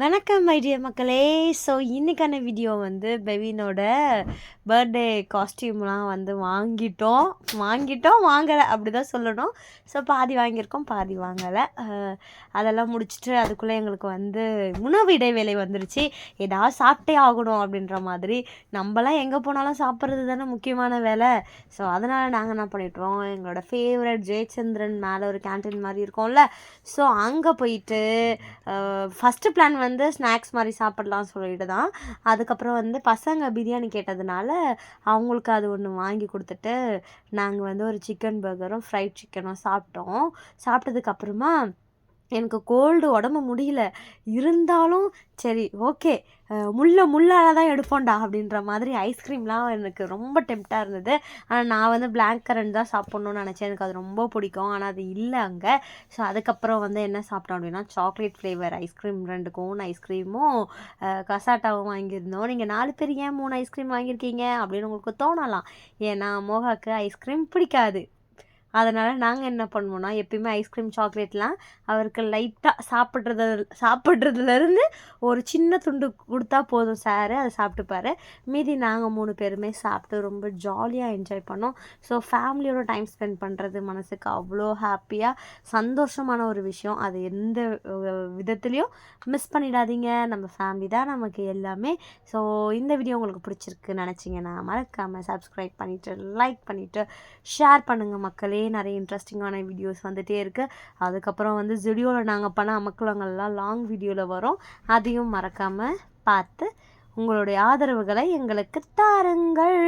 வணக்கம் ஐடியா மக்களே. ஸோ இன்றைக்கான வீடியோ வந்து பெவினோட பர்த்டே காஸ்டியூம்லாம் வந்து வாங்கிட்டோம். வாங்கிட்டோம் வாங்கலை அப்படி தான் சொல்லணும். ஸோ பாதி வாங்கியிருக்கோம் பாதி வாங்கலை. அதெல்லாம் முடிச்சுட்டு அதுக்குள்ளே எங்களுக்கு வந்து உணவு இடைவேளை வந்துருச்சு. ஏதாவது சாப்பிட்டே ஆகணும் அப்படின்ற மாதிரி. நம்மலாம் எங்கே போனாலும் சாப்பிட்றது தானே முக்கியமான வேலை. ஸோ அதனால் நாங்கள் என்ன பண்ணிட்டோம்? எங்களோட ஃபேவரட் ஜெயச்சந்திரன் மேலே ஒரு கேன்டீன் மாதிரி இருக்கும்ல. ஸோ அங்கே போயிட்டு ஃபஸ்ட்டு பிளான் வந்து ஸ்நாக்ஸ் மாதிரி சாப்பிட்லாம் சொல்லிட்டு தான். அதுக்கப்புறம் வந்து பசங்க பிரியாணி கேட்டதுனால அவங்களுக்கு அது ஒன்று வாங்கி கொடுத்துட்டு நாங்கள் வந்து ஒரு சிக்கன் பர்கரும் ஃப்ரைட் சிக்கனும் சாப்பிட்டோம். சாப்பிட்டதுக்கப்புறமா எனக்கு கோல்டு உடம்பு முடியல. இருந்தாலும் சரி ஓகே. முள்ள முள்ளால் தான் எடுப்போம்டா அப்படின்ற மாதிரி ஐஸ்கிரீம்லாம் எனக்கு ரொம்ப டெம்ப்டாக இருந்தது. ஆனால் நான் வந்து பிளாக் கரண்ட் தான் சாப்பிட்ணுன்னு நினச்சேன். எனக்கு அது ரொம்ப பிடிக்கும். ஆனால் அது இல்லை அங்கே. ஸோ அதுக்கப்புறம் வந்து என்ன சாப்பிட்டோம் அப்படின்னா சாக்லேட் ஃப்ளேவர் ஐஸ்கிரீம் ரெண்டு கோன் ஐஸ்கிரீமும் கசாட்டாவும் வாங்கியிருந்தோம். நீங்கள் நாலு பேர் ஏன் மூணு ஐஸ்கிரீம் வாங்கியிருக்கீங்க அப்படின்னு உங்களுக்கு தோணலாம். ஏன்னா மோகாக்கு ஐஸ்கிரீம் பிடிக்காது. அதனால் நாங்கள் என்ன பண்ணுவோம்னா எப்பயுமே ஐஸ்கிரீம் சாக்லேட்லாம் அவருக்கு லைட்டாக சாப்பிட்றது சாப்பிட்றதுலேருந்து ஒரு சின்ன துண்டு கொடுத்தா போதும் சார் அதை சாப்பிட்டுப்பாரு மீதி நாங்கள் மூணு பேருமே சாப்பிட்டு ரொம்ப ஜாலியாக என்ஜாய் பண்ணோம். ஸோ ஃபேமிலியோட டைம் ஸ்பெண்ட் பண்ணுறது மனசுக்கு அவ்வளோ ஹாப்பியாக சந்தோஷமான ஒரு விஷயம். அது எந்த விதத்துலேயும் மிஸ் பண்ணிடாதீங்க. நம்ம ஃபேமிலி தான் நமக்கு எல்லாமே. ஸோ இந்த வீடியோ உங்களுக்கு பிடிச்சிருக்கு நினச்சிங்கன்னா மறக்காமல் சப்ஸ்கிரைப் பண்ணிவிட்டு லைக் பண்ணிவிட்டு ஷேர் பண்ணுங்கள் மக்களே. நிறைய இன்ட்ரெஸ்டிங்கான வீடியோஸ் வந்துகிட்டே இருக்குது அதுக்கப்புறம் வந்து ஜுடியோவில் நாங்கள் பண்ண அமக்கலங்கள்லாம் லாங் வீடியோவில் வரும். அதையும் மறக்காமல் பார்த்து உங்களுடைய ஆதரவுகளை எங்களுக்கு தாருங்கள்.